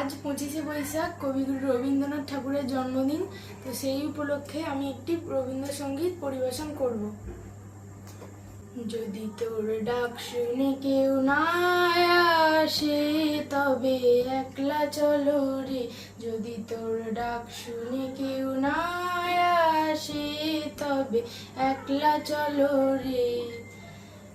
আজ পঁচিশে বৈশাখ, কবিগুরু রবীন্দ্রনাথ ঠাকুরের জন্মদিন। তো সেই উপলক্ষে আমি একটি রবীন্দ্রসঙ্গীত পরিবেশন করব। যদি তোর ডাক শুনে কেউ না আসে, তবে একলা চলো রে। যদি তোর ডাক শুনে কেউ না আসে, তবে একলা চলো রে।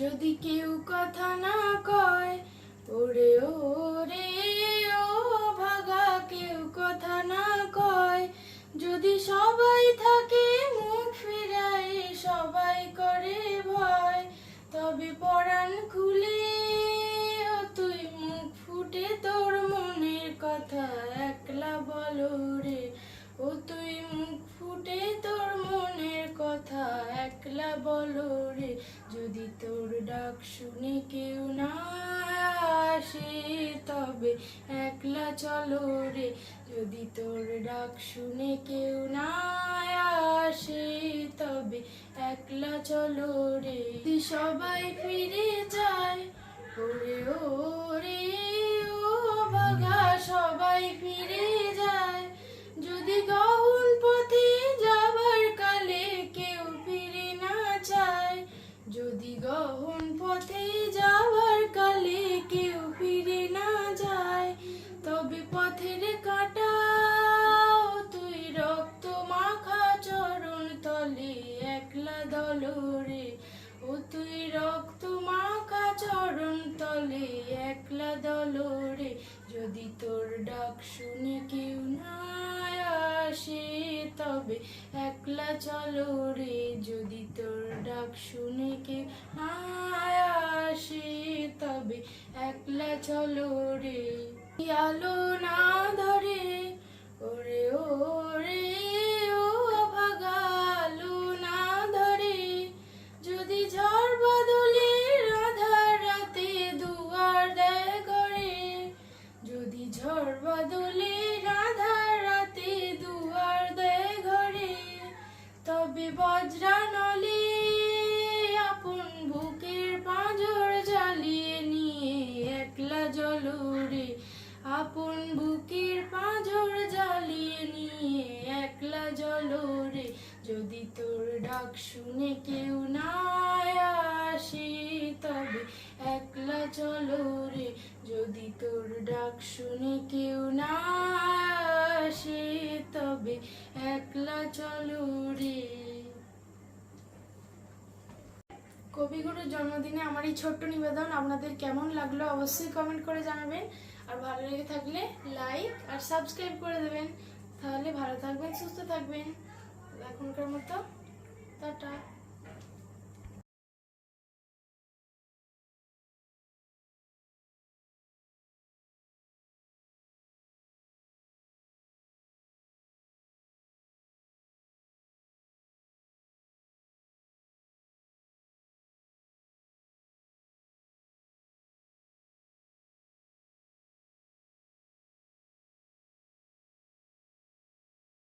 যদি কেউ কথা না কয়, ওরে ওরে, ও ভাগা, কেউ কথা না কয়। যদি সবাই থাকে মুখ ফিরায়, সবাই করে ভয়, তবে পরাণ খুলে তুই মুখ ফুটে তোর মনের কথা একলা বলো রে। ও তুই মুখ ফুটে তোর কথা একলা বলো রে, যদি তোর ডাক শুনে কেউ না আসে, তবে একলা চলো রে, যদি তোর ডাক শুনে কেউ না আসে, তবে একলা চলো রে। সবাই ফিরে যায়, ওরে ওরে। পথের কাটা তুই রক্ত মাখা চরণ তলে একলা দলরে ও তুই রক্ত মাখা চরণ তলে একলা দলরে যদি তোর ডাক শুনে কেউ না আসে, তবে একলা চলো রে। যদি তোর ডাক শুনে কেউ না আসে, তবে একলা চলো রে। আলো না ধরে, ওরে ওরে, ও ভাগা আলো না ধরে। যদি ঝড় বদলে আধার রাতে দুয়ার দেয় ঘরে যদি ঝড় বদলে আধার রাতে দুয়ার দেয় ঘরে, তবে বজ্রা নলে আপন বুকের পাঁজর জ্বালিয়ে নিয়ে একলা জলরে আপন বুকের পাঁজর জ্বালিয়ে নিয়ে একলা জলরে। যদি তোর ডাক শুনে কেউ না আসে, তবে একলা চলো রে যদি তোর ডাক শুনে কেউ না আসে, তবে একলা চলো রে কবিগুরুর জন্মদিনে আমার এই ছোট্ট নিবেদন আপনাদের কেমন লাগল অবশ্যই কমেন্ট করে জানাবেন। আর ভালো লেগে থাকলে লাইক আর সাবস্ক্রাইব করে দেবেন। তাহলে ভালো থাকবেন, সুস্থ থাকবেন। এখনকার মতো, টাটা।